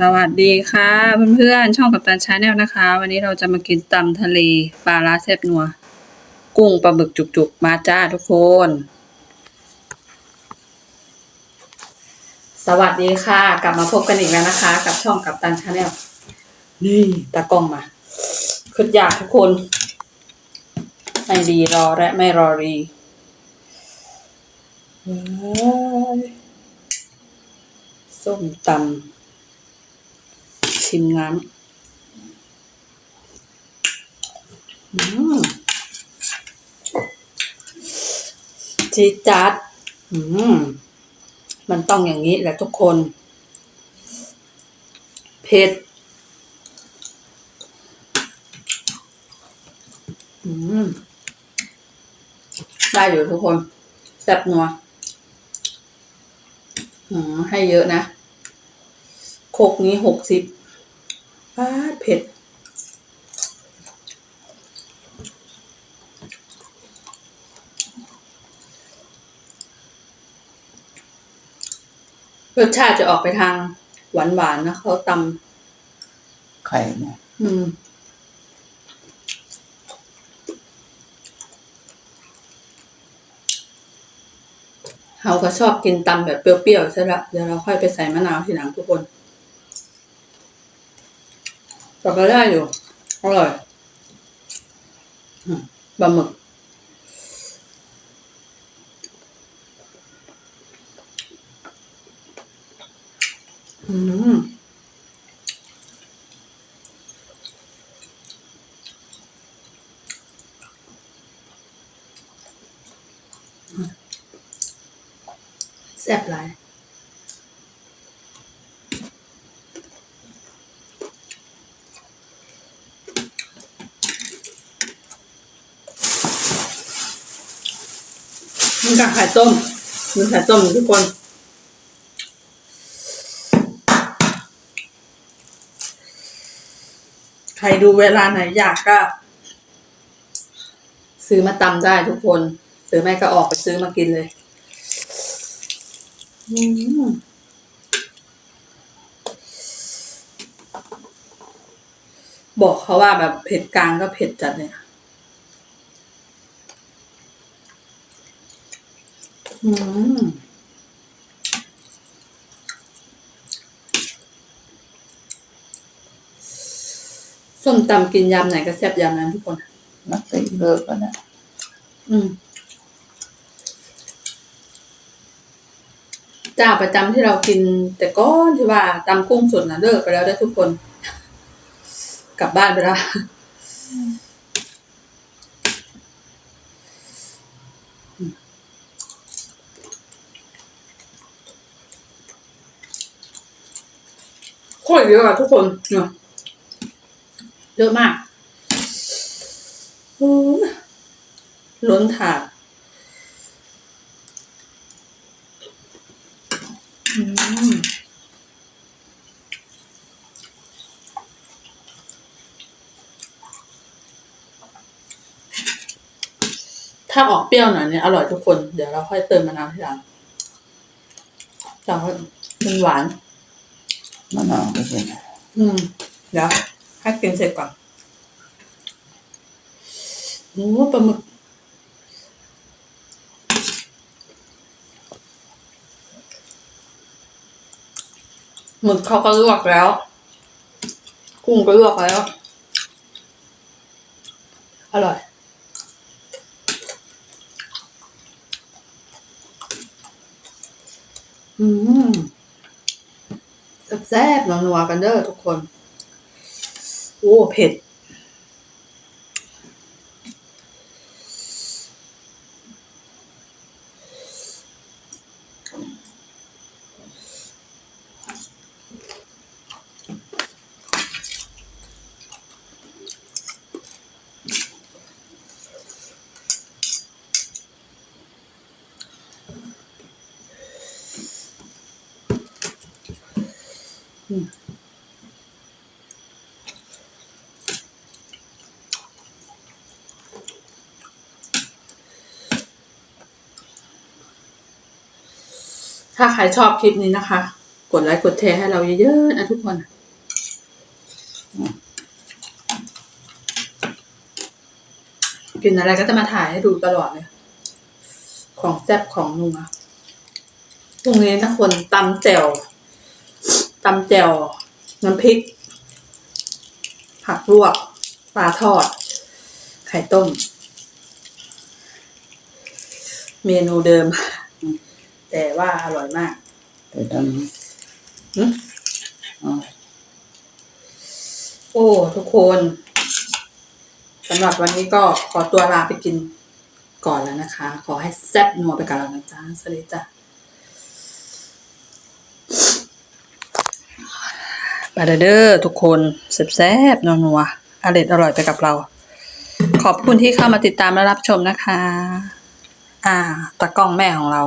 สวัสดีค่ะเพื่อนๆช่องกับตันชาแนลนะคะ วันนี้เราจะมากินตำทะเลปลาร้าแซ่บนัว กุ้งปลาบึกจุกๆ มาจ้าทุกคน สวัสดีค่ะ กลับมาพบกันอีกแล้วนะคะ กับช่องกับตันชาแนลนี่ตากล้องมาขึ้นอยากทุกคน ไม่ดีรอและไม่รอรีส้มตำ ชิมน้ำอืมจีจัดอืมมันต้องอย่างนี้แหละทุกคน เผ็ดอืมได้อยู่ทุกคนแซ่บนัวอืมให้เยอะนะโคกนี้หกสิบ ป้าดเผ็ด รสชาติจะออกไปทางหวานหวานๆนะเขาตไข่เนี่ยำอืมเราก็ชอบกินตำแบบเปรี้ยวๆใช่ละเดี๋ยวเราค่อยไปใส่มะนาวทีหลังทุกคน แต่ก็ได้อยู่ อร่อยปลาหมึกอืมแซ่บหลาย มีกับไข่ต้มมีไข่ต้มทุกคนใครดูเวลาไหนอยากก็ ซื้อมาตำได้ทุกคน หรือไม่ก็ออกไปซื้อมากินเลยอบอกเขาว่าแบบเผ็ดกลางก็เผ็ดจัดเนี่ย อืมส้มตำกินยำไหนก็แซ่บยำนั้นทุกคน นักเตะเลิกแล้วนะอืมเจ้าประจำที่เรากิน แต่ก้อนที่ว่าตำกุ้งสดนะเลิกไปแล้วได้อทุกคน กลับบ้านไปแล้ว โคตรเยอะอะทุกคนเนาะเยอะมากล้นถาดถ้าออกเปรี้ยวหน่อยเนี่ยอร่อยทุกคน เดี๋ยวเราค่อยเติมมะนาวทีหลังแต่ว่ามันหวาน มะนาวไม่ใช่อืม เดี๋ยวให้กินเสร็จก่อนโอ้ปลาหมึกหมึกเขาก็ลวกแล้ว กุ้งก็ลวกแล้ว อร่อยอืม แซ่บๆนัวๆกันเด้อทุกคน โอ้เผ็ด ถ้าใครชอบคลิปนี้นะคะ กดไลค์กดแชร์ให้เราเยอะๆนะทุกคนกินอะไรก็จะมาถ่ายให้ดูตลอดเลย ของแซ่บของนัวตรงนี้นะคนตำแจ่ว ตำแจ่วน้ำพริก ผักลวกปลาทอด ไข่ต้ม เมนูเดิม แต่ว่าอร่อยมากแต่ตอนนี้หึอ๋อโอ้ ทุกคนสำหรับวันนี้ก็ขอตัวลาไปกินก่อนแล้วนะคะ ขอให้แซ่บนัวไปกับเรานะจ๊ะสวัสดีจ้ะ มาเด้อร์ทุกคนแซ่บๆนัวๆอร่อยอร่อยไปกับเรา ขอบคุณที่เข้ามาติดตามและรับชมนะคะ อ่าตากล้องแม่ของเรา